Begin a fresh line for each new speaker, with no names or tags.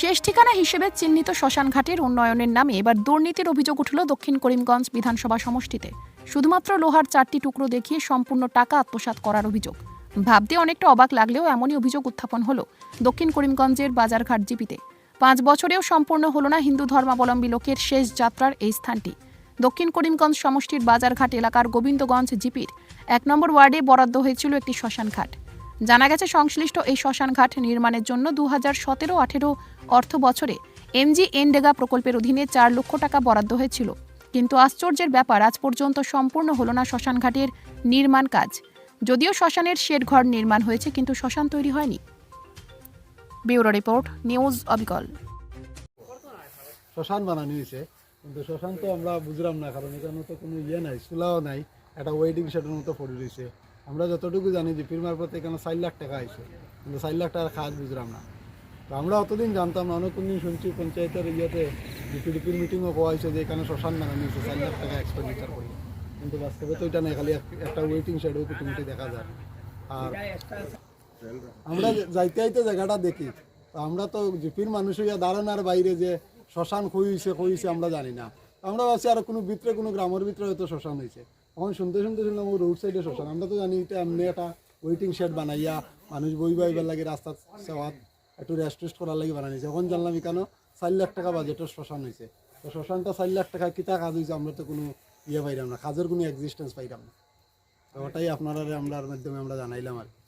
শেষ ঠিকানা হিসেবে চিহ্নিত শ্মশানঘাটের উন্নয়নের নামে এবার দুর্নীতির অভিযোগ উঠল দক্ষিণ করিমগঞ্জ বিধানসভা সমষ্টিতে। শুধুমাত্র লোহার চারটি টুকরো দেখিয়ে সম্পূর্ণ টাকা আত্মসাৎ করার অভিযোগ। ভাবতে অনেকটা অবাক লাগলেও এমনই অভিযোগ উত্থাপন হলো দক্ষিণ করিমগঞ্জের বাজারঘাট জিপিতে। পাঁচ বছরেও সম্পূর্ণ হলো না হিন্দু ধর্মাবলম্বী লোকের শেষ যাত্রার এই স্থানটি। দক্ষিণ করিমগঞ্জ সমষ্টির বাজারঘাট এলাকার গোবিন্দগঞ্জ জিপির এক নম্বর ওয়ার্ডে বরাদ্দ হয়েছিল একটি শ্মশানঘাট জানা গেছে, সংশ্লিষ্ট এই শ্মশানঘাট নির্মাণের জন্য দু হাজার সতেরো আঠেরো অর্থ বছরে এমজি এনডেগা প্রকল্পের অধীনে চার লক্ষ টাকা বরাদ্দ হয়েছিল। কিন্তু আশ্চর্যের ব্যাপার, আজ পর্যন্ত সম্পূর্ণ হলো না শ্মশানঘাটের নির্মাণ কাজ। যদিও শ্মশানের শেড ঘর নির্মাণ হয়েছে, কিন্তু শ্মশান তৈরি হয়নি। ব্যুরো রিপোর্ট, নিউজ অবিকল।
শ্মশান বানানো হয়েছে, কিন্তু শ্মশান তো আমরা বুঝলাম না, কারণ এখানে তো কোনো ইয়ে নাই, চুলাও নাই, একটা ওয়েটিং শেডের মতো পড়ে রয়েছে। আমরা যতটুকু জানি যে ফির মারফত এখানে চার লাখ টাকা আইসে কিন্তু চার লাখ টাকার কাজ বুঝলাম না। তো আমরা অতদিন জানতাম না, অনেক দিন শুনছি পঞ্চায়েতের ইয়েতে ডিপিডিপির মিটিংও কোয়া হয়েছে যে এখানে শ্মশান বানানো হয়েছে চার লাখ টাকা এক্সপেন্ডিচার করে কিন্তু বাস্তবে তো এটা নেই খালি একটা ওয়েটিং শেডও কুটুমিটি দেখা যায়। আর আমরা যাইতে যাইতে জায়গাটা দেখি আমরা তো জিপির মানুষ হইয়া দাঁড়ানোর বাইরে যে শ্মশান কই হয়েছে আমরা জানি না। আমরা ভাবছি আর কোনো ভিতরে কোনো গ্রামের ভিতরে হয়তো শ্মশান হয়েছে তখন শুনতে শুনতে শুনলাম ও রোড সাইডে শ্মশান। আমরা তো জানি এটা এমনি একটা ওয়েটিং শেড বানাইয়া মানুষ বই বাইবার লাগে রাস্তা সেওয়াত, একটু রেস্ট টেস্ট করার লাগে বানাইছে। এখন জানলাম এখানে চার লাখ টাকা বাজেটের শ্মশান হয়েছে তো শ্মশানটা চার লাখ টাকা কিতা কাজ হয়েছে আমরা তো কোনো ইয়ে পাইলাম না, কাজের কোনো এক্সিস্টেন্স পাইলাম না। ওটাই আপনারা আমরা মাধ্যমে আমরা জানাইলাম আর কি।